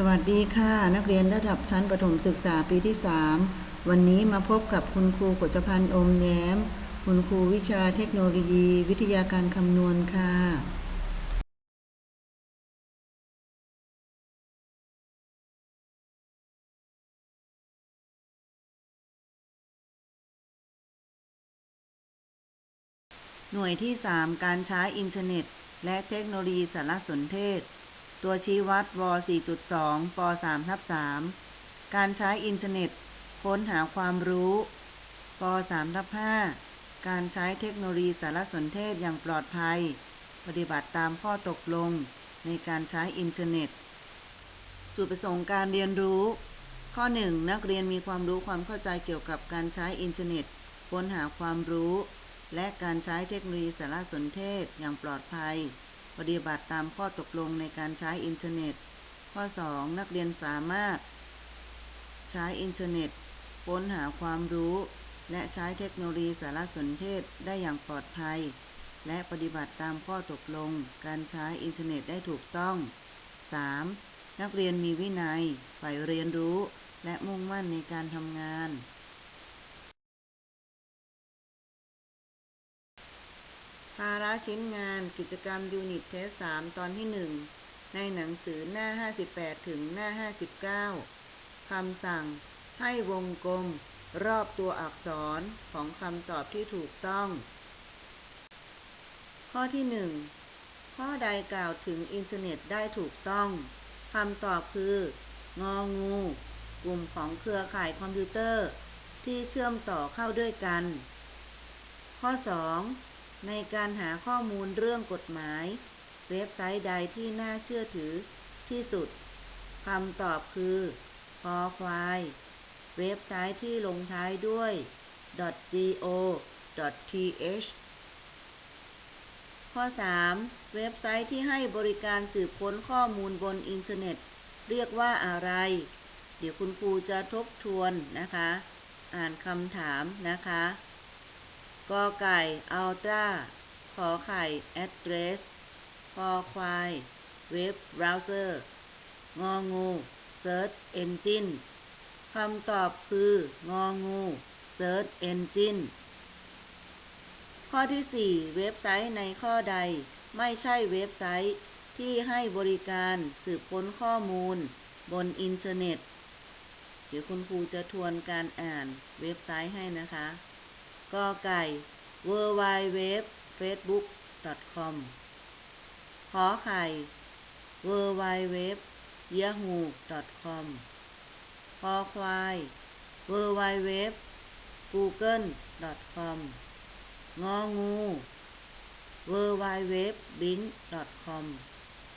สวัสดีค่ะ นักเรียนระดับชั้นประถมศึกษาปีที่ 3 วันนี้มาพบกับคุณครูกฤษพันธ์อมแย้ม คุณครูวิชาเทคโนโลยี วิทยาการคำนวณค่ะ หน่วยที่ 3 การใช้อินเทอร์เน็ต และเทคโนโลยีสารสนเทศ ตัวชี้วัดว 4.2 ป 3 ทับ 3 การใช้อินเทอร์เน็ต ค้นหาความรู้ ป 3 ทับ 5 การใช้เทคโนโลยีสารสนเทศอย่างปลอดภัย ปฏิบัติตามข้อตกลงในการใช้อินเทอร์เน็ต จุดประสงค์การเรียนรู้ ข้อ 1 นักเรียนมีความรู้ความเข้าใจเกี่ยวกับการใช้อินเทอร์เน็ต ค้นหาความรู้ และการใช้เทคโนโลยีสารสนเทศอย่างปลอดภัย ปฏิบัติตามข้อตกลงในการใช้อินเทอร์เน็ต ข้อ 2 นักเรียนสามารถ ใช้อินเทอร์เน็ต ค้นหาความรู้ และใช้เทคโนโลยีสารสนเทศได้อย่างปลอดภัย และปฏิบัติตามข้อตกลง การใช้อินเทอร์เน็ตได้ถูกต้อง 3. นักเรียนมีวินัยใฝ่เรียนรู้ และมุ่งมั่นในการทำงาน ภาระชิ้นงานกิจกรรมยูนิตเทส3ตอนที่ 1 ในหนังสือหน้า 58 ถึงหน้า 59 คำสั่ง ให้วงกลม รอบตัวอักษรของคำตอบที่ถูกต้อง ข้อที่ 1 ข้อใดกล่าวถึงอินเทอร์เน็ตได้ถูกต้องคำตอบคือ งองู กลุ่มของเครือข่ายคอมพิวเตอร์ ที่เชื่อมต่อเข้าด้วยกัน ข้อ 2 ในการหาข้อมูลเรื่องกฎหมาย เว็บไซต์ใดที่น่าเชื่อถือที่สุดคำตอบคือคอควาย เว็บไซต์ที่ลงท้ายด้วย .go.th ข้อ 3 เว็บไซต์ที่ให้บริการสืบค้นข้อมูลบนอินเทอร์เน็ต เรียกว่าอะไร เดี๋ยวคุณครูจะทบทวนนะคะ อ่านคำถามนะคะ กอไก่อัลตร้าขอไข่ address คอควายเว็บ browser งองู search engine คำตอบคือ งองู search engine ข้อที่ 4 เว็บไซต์ในข้อใด ไม่ใช่เว็บไซต์ ที่ให้บริการสืบค้นข้อมูล บนอินเทอร์เน็ต เดี๋ยวคุณครูจะทวนการอ่านเว็บไซต์ให้นะคะ กอไก่ w w w facebook com ขอไข่ w w w yahoo com คอควาย w w w google com งองู w w w bing com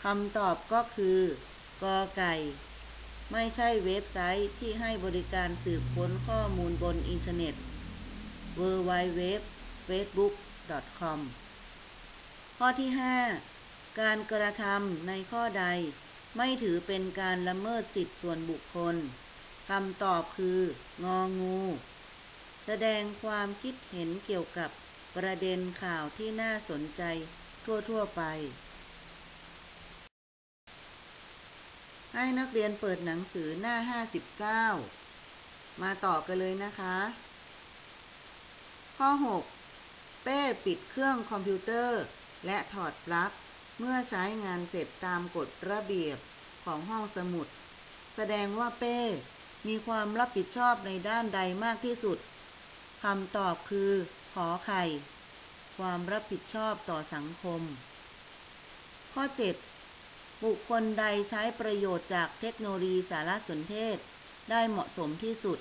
คำตอบก็คือกอไก่ ไม่ใช่เว็บไซต์ที่ให้บริการสืบค้นข้อมูลบนอินเทอร์เน็ต w w w facebook com ข้อที่ 5 การกระทำในข้อใด ไม่ถือเป็นการละเมิดสิทธิส่วนบุคคลคำตอบคืององู แสดงความคิดเห็นเกี่ยวกับประเด็นข่าวที่น่าสนใจทั่ว ๆ ไป ให้นักเรียนเปิดหนังสือหน้า 59 มาต่อกันเลยนะคะ ข้อ 6 เป้ปิดเครื่องคอมพิวเตอร์ และถอดปลั๊กเมื่อใช้งานเสร็จตามกฎระเบียบของห้องสมุด แสดงว่าเป้ มีความรับผิดชอบในด้านใดมากที่สุดคำตอบคือขอไข่ ความรับผิดชอบต่อสังคม ข้อ 7 บุคคลใดใช้ประโยชน์จากเทคโนโลยีสารสนเทศ ได้เหมาะสมที่สุด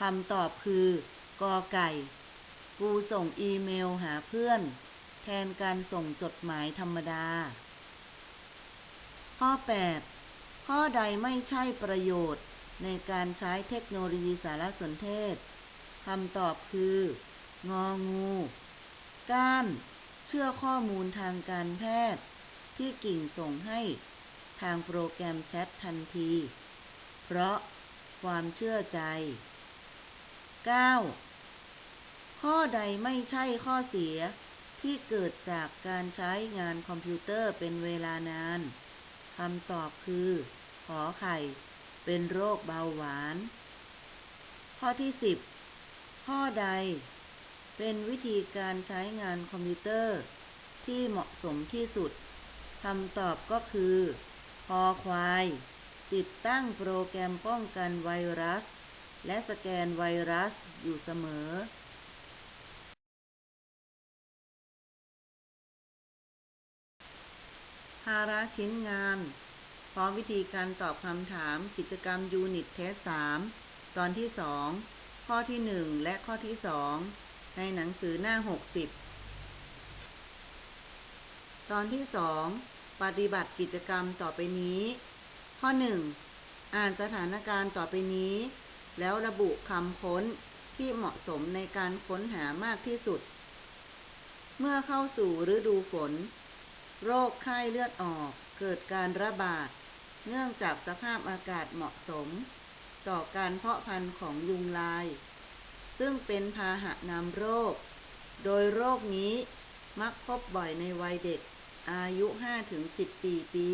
คำตอบคือกอไก่ กูส่งอีเมลหาเพื่อน แทนการส่งจดหมายธรรมดา ข้อ 8 ข้อใดไม่ใช่ประโยชน์ในการใช้เทคโนโลยีสารสนเทศคำตอบคือ งองู ก้าน เชื่อข้อมูลทางการแพทย์ ที่กิ่งส่งให้ทางโปรแกรมแชททันที เพราะความเชื่อใจ 9. ข้อใดไม่ใช่ข้อเสียที่เกิดจากการใช้งานคอมพิวเตอร์เป็นเวลานาน คำตอบคือ ขอไข่ เป็นโรคเบาหวาน ข้อที่ 10 ข้อใด เป็นวิธีการใช้งานคอมพิวเตอร์ ที่เหมาะสมที่สุด คำตอบก็คือคอควาย ติดตั้งโปรแกรมป้องกันไวรัส และสแกนไวรัสอยู่เสมอ ภาระชิ้นงาน พร้อมวิธีการตอบคำถามกิจกรรมยูนิตเทส3ตอนที่ 2 ข้อที่ 1 และข้อที่ 2 ในหนังสือหน้า 60 ตอนที่ 2 ปฏิบัติกิจกรรมต่อไปนี้ ข้อ 1 อ่านสถานการณ์ต่อไปนี้ แล้วระบุคำค้นที่เหมาะสมในการค้นหามากที่สุด เมื่อเข้าสู่ฤดูฝน โรคไข้เลือดออก เกิดการระบาด เนื่องจากสภาพอากาศเหมาะสม ต่อการเพาะพันธุ์ของยุงลาย ซึ่งเป็นพาหะนำโรค โดยโรคนี้มักพบบ่อยในวัยเด็ก อายุ 5-10 ปีปี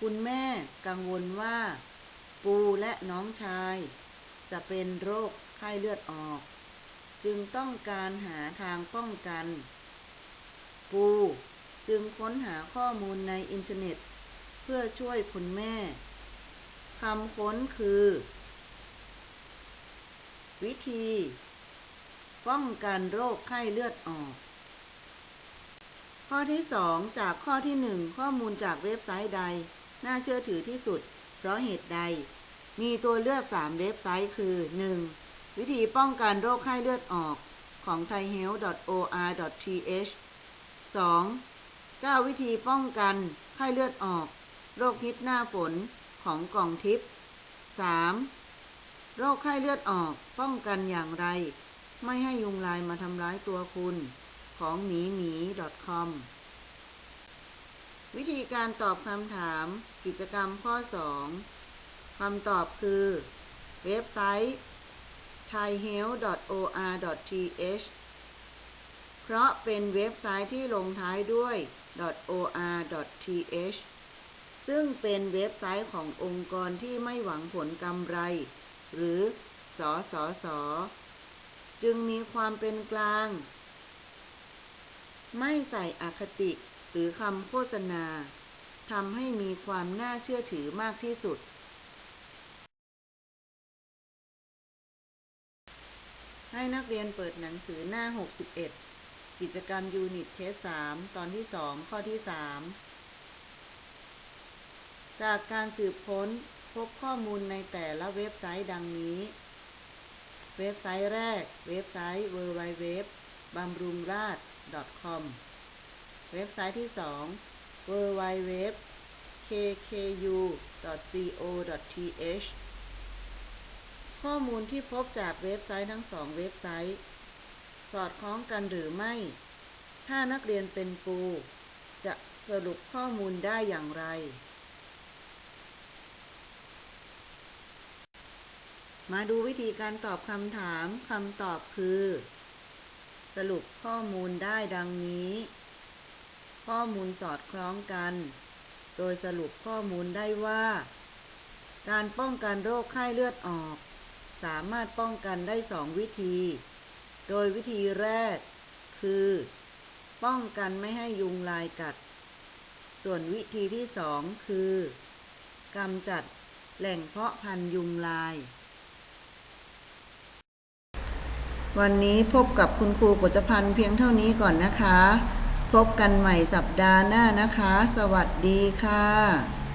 คุณแม่กังวลว่า ปูและน้องชาย จะเป็นโรคไข้เลือดออก จึงต้องการหาทางป้องกัน ปู จึงค้นหาข้อมูลในอินเทอร์เน็ต เพื่อช่วยคุณแม่คำค้นคือ วิธี ป้องกันโรคไข้เลือดออก ข้อที่ 2 จากข้อที่ 1 ข้อมูลจากเว็บไซต์ใด น่าเชื่อถือที่สุด เพราะเหตุใด มีตัวเลือก 3 เว็บไซต์คือ 1. วิธีป้องกันโรคไข้เลือดออกของ thaihealth.or.th 2. 9 วิธีป้องกันไข้เลือดออก โรคพิษหน้าฝนของกล่องทิพย์ 3. โรคไข้เลือดออกป้องกันอย่างไร ไม่ให้ยุงลายมาทำร้ายตัวคุณ ของหมีหมี .com วิธีการตอบคำถามกิจกรรมข้อ 2คำตอบคือ เว็บไซต์ thaihealth.or.th เพราะเป็นเว็บไซต์ที่ลงท้ายด้วย .or.th ซึ่งเป็นเว็บไซต์ขององค์กรที่ไม่หวังผลกำไร หรือ สสส จึงมีความเป็นกลาง ไม่ใส่อคติหรือคำโฆษณาทำให้มีความน่าเชื่อถือมากที่สุด ให้นักเรียนเปิดหนังสือหน้า 61 กิจกรรมยูนิตเทส3ตอนที่2ข้อที่3จากการสืบค้นพบข้อมูลในแต่ละเว็บไซต์ดังนี้ เว็บไซต์แรก เว็บไซต์ www บำรุงราษ .com เว็บไซต์ที่ 2 www kku.co.th ข้อมูลที่พบจากเว็บไซต์ทั้งสองเว็บไซต์ สอดคล้องกันหรือไม่ ถ้านักเรียนเป็นปู จะสรุปข้อมูลได้อย่างไร มาดูวิธีการตอบคำถามคำตอบคือ สรุปข้อมูลได้ดังนี้ ข้อมูลสอดคล้องกัน โดยสรุปข้อมูลได้ว่า การป้องกันโรคไข้เลือดออก สามารถป้องกันได้สองวิธี โดยวิธีแรกคือ ป้องกันไม่ให้ยุงลายกัด ส่วนวิธีที่สองคือกำจัดแหล่งเพาะพันธุ์ยุงลาย วันนี้พบกับคุณครูกฎจพันธ์เพียงเท่านี้ก่อนนะคะ พบกันใหม่สัปดาห์หน้านะคะ สวัสดีค่ะ